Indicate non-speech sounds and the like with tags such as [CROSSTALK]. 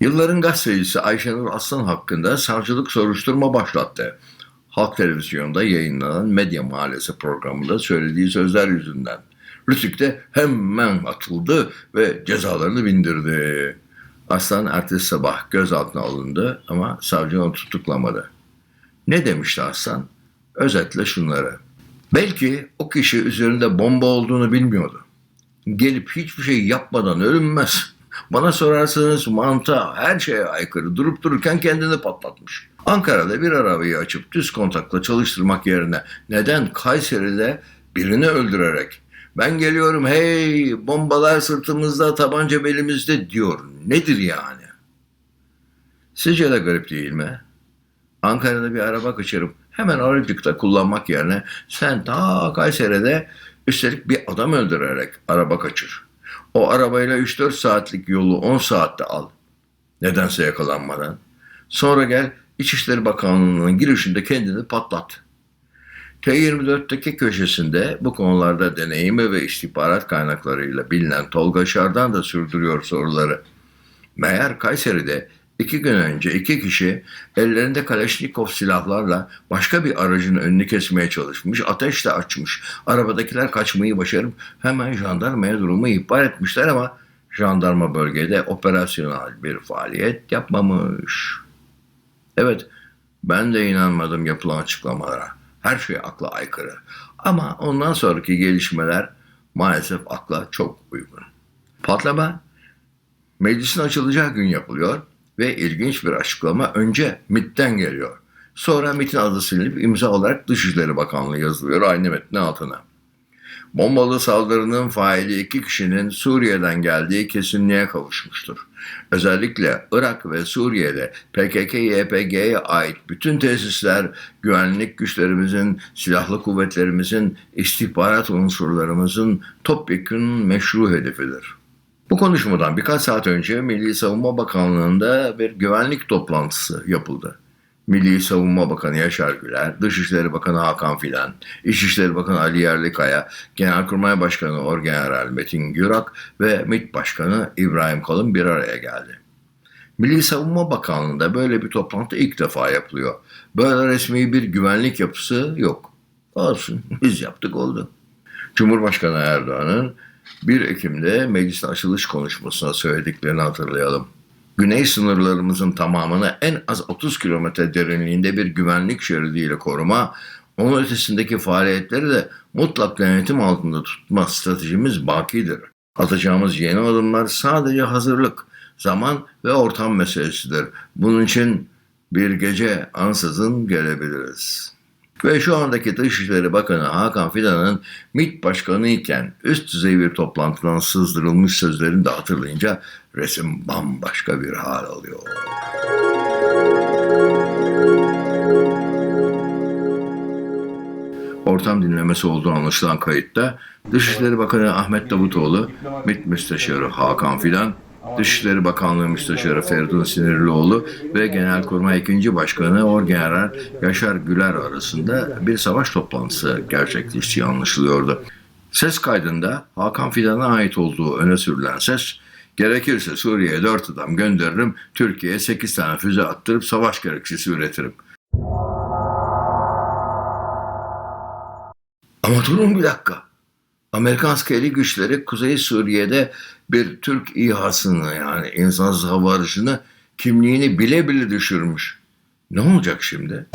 Yılların gazetecisi Ayşenur Aslan hakkında savcılık soruşturma başlattı. Halk Televizyonu'nda yayınlanan Medya Mahallesi programında söylediği sözler yüzünden. Rütük de hemen atıldı ve cezalarını bindirdi. Aslan ertesi sabah gözaltına alındı ama savcı onu tutuklamadı. Ne demişti Aslan? Özetle şunları. Belki o kişi üzerinde bomba olduğunu bilmiyordu. Gelip hiçbir şey yapmadan ölünmez. [LAUGHS] Bana sorarsanız mantığa her şeye aykırı durup dururken kendini patlatmış. Ankara'da bir arabayı açıp düz kontakla çalıştırmak yerine neden Kayseri'de birini öldürerek ben geliyorum hey bombalar sırtımızda tabanca belimizde diyor. Nedir yani? Sizce de garip değil mi? Ankara'da bir araba kaçırıp hemen aracıkta kullanmak yerine sen ta Kayseri'de üstelik bir adam öldürerek araba kaçır. O arabayla 3-4 saatlik yolu 10 saatte al. Nedense yakalanmadan. Sonra gel İçişleri Bakanlığı'nın girişinde kendini patlat. T24'teki köşesinde bu konularda deneyimi ve istihbarat kaynaklarıyla bilinen Tolga Şardan da sürdürüyor soruları. Meğer Kayseri'de iki gün önce iki kişi ellerinde Kaleşnikov silahlarla başka bir aracın önünü kesmeye çalışmış, ateş de açmış. Arabadakiler kaçmayı başarıp hemen jandarmaya durumu ihbar etmişler ama jandarma bölgede operasyonel bir faaliyet yapmamış. Evet, ben de inanmadım yapılan açıklamalara. Her şey akla aykırı. Ama ondan sonraki gelişmeler maalesef akla çok uygun. Patlama meclisin açılacağı gün yapılıyor ve ilginç bir açıklama önce MIT'ten geliyor. Sonra MIT'in adı silinip imza olarak Dışişleri Bakanlığı yazılıyor aynı metnin altına. Bombalı saldırının faili iki kişinin Suriye'den geldiği kesinliğe kavuşmuştur. Özellikle Irak ve Suriye'de PKK-YPG'ye ait bütün tesisler güvenlik güçlerimizin, silahlı kuvvetlerimizin, istihbarat unsurlarımızın topyekun meşru hedefidir. Bu konuşmadan birkaç saat önce Milli Savunma Bakanlığı'nda bir güvenlik toplantısı yapıldı. Milli Savunma Bakanı Yaşar Güler, Dışişleri Bakanı Hakan Fidan, İçişleri Bakanı Ali Yerlikaya, Genelkurmay Başkanı Orgeneral Metin Gürak ve MİT Başkanı İbrahim Kalın bir araya geldi. Milli Savunma Bakanlığı'nda böyle bir toplantı ilk defa yapılıyor. Böyle resmi bir güvenlik yapısı yok. Olsun, biz yaptık oldu. Cumhurbaşkanı Erdoğan'ın 1 Ekim'de meclisin açılış konuşmasına söylediklerini hatırlayalım. Güney sınırlarımızın tamamını en az 30 kilometre derinliğinde bir güvenlik şeridiyle koruma, onun ötesindeki faaliyetleri de mutlak denetim altında tutma stratejimiz bakidir. Atacağımız yeni adımlar sadece hazırlık, zaman ve ortam meselesidir. Bunun için bir gece ansızın gelebiliriz.'' Ve şu andaki Dışişleri Bakanı Hakan Fidan'ın MİT Başkanı iken üst düzey bir toplantıdan sızdırılmış sözlerini de hatırlayınca resim bambaşka bir hal alıyor. Ortam dinlemesi olduğu anlaşılan kayıtta Dışişleri Bakanı Ahmet Davutoğlu, MİT Müsteşarı Hakan Fidan, Dışişleri Bakanlığı Müsteşarı Feridun Sinirlioğlu ve Genelkurmay 2. Başkanı Orgeneral Yaşar Güler arasında bir savaş toplantısı gerçekleştiği anlaşılıyordu. Ses kaydında Hakan Fidan'a ait olduğu öne sürülen ses, gerekirse Suriye'ye 4 adam gönderirim, Türkiye'ye 8 tane füze attırıp savaş gerekçesi üretirim. Ama durun bir dakika. Amerikan askeri güçleri Kuzey Suriye'de bir Türk İHA'sını yani insansız hava aracını kimliğini bile bile düşürmüş. Ne olacak şimdi?